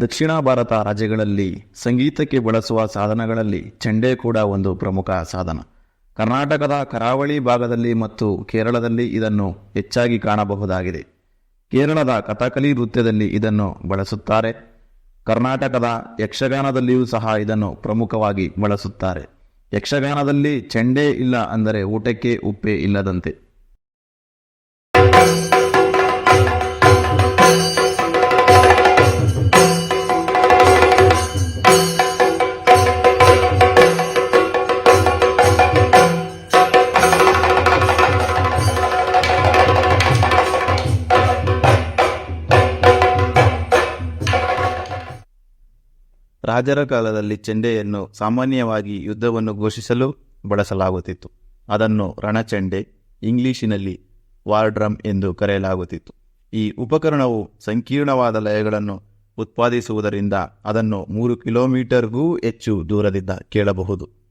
ದಕ್ಷಿಣ ಭಾರತ ರಾಜ್ಯಗಳಲ್ಲಿ ಸಂಗೀತಕ್ಕೆ ಬಳಸುವ ಸಾಧನಗಳಲ್ಲಿ ಚೆಂಡೆ ಕೂಡ ಒಂದು ಪ್ರಮುಖ ಸಾಧನ. ಕರ್ನಾಟಕದ ಕರಾವಳಿ ಭಾಗದಲ್ಲಿ ಮತ್ತು ಕೇರಳದಲ್ಲಿ ಇದನ್ನು ಹೆಚ್ಚಾಗಿ ಕಾಣಬಹುದಾಗಿದೆ. ಕೇರಳದ ಕಥಕಲಿ ನೃತ್ಯದಲ್ಲಿ ಇದನ್ನು ಬಳಸುತ್ತಾರೆ. ಕರ್ನಾಟಕದ ಯಕ್ಷಗಾನದಲ್ಲಿಯೂ ಸಹ ಇದನ್ನು ಪ್ರಮುಖವಾಗಿ ಬಳಸುತ್ತಾರೆ. ಯಕ್ಷಗಾನದಲ್ಲಿ ಚೆಂಡೆ ಇಲ್ಲ ಅಂದರೆ ಊಟಕ್ಕೆ ಉಪ್ಪೇ ಇಲ್ಲದಂತೆ. ರಾಜರ ಕಾಲದಲ್ಲಿ ಚೆಂಡೆಯನ್ನು ಸಾಮಾನ್ಯವಾಗಿ ಯುದ್ಧವನ್ನು ಘೋಷಿಸಲು ಬಳಸಲಾಗುತ್ತಿತ್ತು. ಅದನ್ನು ರಣಚೆಂಡೆ ಇಂಗ್ಲಿಶಿನಲ್ಲಿ ವಾರ್ ಡ್ರಮ್ ಎಂದು ಕರೆಯಲಾಗುತ್ತಿತ್ತು. ಈ ಉಪಕರಣವು ಸಂಕೀರ್ಣವಾದ ಲಯಗಳನ್ನು ಉತ್ಪಾದಿಸುವುದರಿಂದ ಅದನ್ನು ಮೂರು ಕಿಲೋಮೀಟರ್ಗೂ ಹೆಚ್ಚು ದೂರದಿಂದ ಕೇಳಬಹುದು.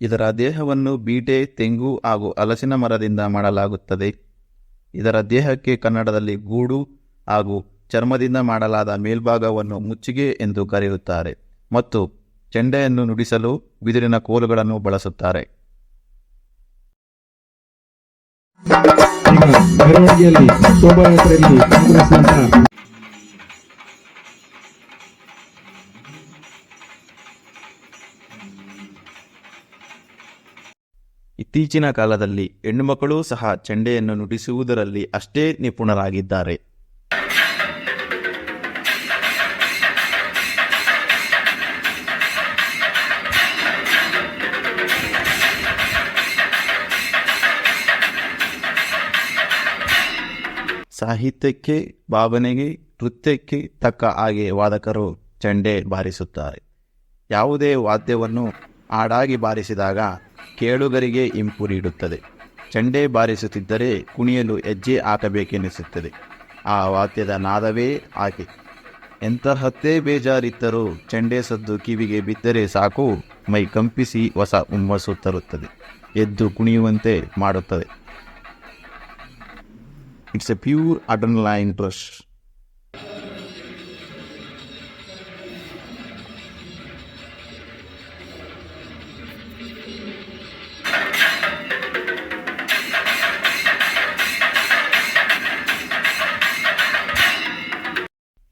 ಇದರ ದೇಹವನ್ನು ಬೀಟೆ, ತೆಂಗು ಹಾಗೂ ಹಲಸಿನ ಮರದಿಂದ ಮಾಡಲಾಗುತ್ತದೆ. ಇದರ ದೇಹಕ್ಕೆ ಕನ್ನಡದಲ್ಲಿ ಗೂಡು ಹಾಗೂ ಚರ್ಮದಿಂದ ಮಾಡಲಾದ ಮೇಲ್ಭಾಗವನ್ನು ಮುಚ್ಚಿಗೆ ಎಂದು ಕರೆಯುತ್ತಾರೆ ಮತ್ತು ಚೆಂಡೆಯನ್ನು ನುಡಿಸಲು ಬಿದಿರಿನ ಕೋಲುಗಳನ್ನು ಬಳಸುತ್ತಾರೆ. ಮೆರವಣಿಗೆಯಲ್ಲಿ ಶೋಭಾಯಾತ್ರೆಯಲ್ಲಿ ಇತ್ತೀಚಿನ ಕಾಲದಲ್ಲಿ ಹೆಣ್ಣುಮಕ್ಕಳು ಸಹ ಚೆಂಡೆಯನ್ನು ನುಡಿಸುವುದರಲ್ಲಿ ಅಷ್ಟೇ ನಿಪುಣರಾಗಿದ್ದಾರೆ. ಸಾಹಿತ್ಯಕ್ಕೆ, ಭಾವನೆಗೆ, ನೃತ್ಯಕ್ಕೆ ತಕ್ಕ ಹಾಗೆ ವಾದಕರು ಚೆಂಡೆ ಬಾರಿಸುತ್ತಾರೆ. ಯಾವುದೇ ವಾದ್ಯವನ್ನು ಹಾಡಾಗಿ ಬಾರಿಸಿದಾಗ ಕೇಳುಗರಿಗೆ ಇಂಪು ನೀಡುತ್ತದೆ. ಚಂಡೆ ಬಾರಿಸುತ್ತಿದ್ದರೆ ಕುಣಿಯಲು ಹೆಜ್ಜೆ ಹಾಕಬೇಕೆನಿಸುತ್ತದೆ. ಆ ವಾದ್ಯದ ನಾದವೇ ಆಕೆ. ಎಂತಹತ್ತೇ ಬೇಜಾರಿದ್ದರೂ ಚಂಡೆ ಸದ್ದು ಕಿವಿಗೆ ಬಿದ್ದರೆ ಸಾಕು, ಮೈ ಕಂಪಿಸಿ ಹೊಸ ಹುಮ್ಮಸ್ಸು ತರುತ್ತದೆ. ಎದ್ದು ಕುಣಿಯುವಂತೆ ಮಾಡುತ್ತದೆ. It's a pure line rush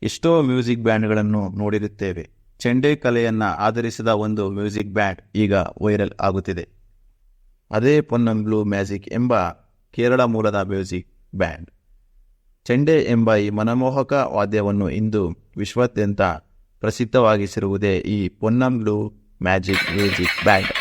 ಎಷ್ಟೋ ಮ್ಯೂಸಿಕ್ ಬ್ಯಾಂಡ್ಗಳನ್ನು ನೋಡಿರುತ್ತೇವೆ. ಚೆಂಡೆ ಕಲೆಯನ್ನು ಆಧರಿಸಿದ ಒಂದು ಮ್ಯೂಸಿಕ್ ಬ್ಯಾಂಡ್ ಈಗ ವೈರಲ್ ಆಗುತ್ತಿದೆ. ಅದೇ ಪೊನ್ನಂಗ್ಲು ಮ್ಯಾಜಿಕ್ ಎಂಬ ಕೇರಳ ಮೂಲದ ಮ್ಯೂಸಿಕ್ ಬ್ಯಾಂಡ್. ಚೆಂಡೆ ಎಂಬ ಈ ಮನಮೋಹಕ ವಾದ್ಯವನ್ನು ಇಂದು ವಿಶ್ವಾದ್ಯಂತ ಪ್ರಸಿದ್ಧವಾಗಿಸಿರುವುದೇ ಈ ಪೊನ್ನಂಗ್ಲು ಮ್ಯಾಜಿಕ್ ಮ್ಯೂಸಿಕ್ ಬ್ಯಾಂಡ್.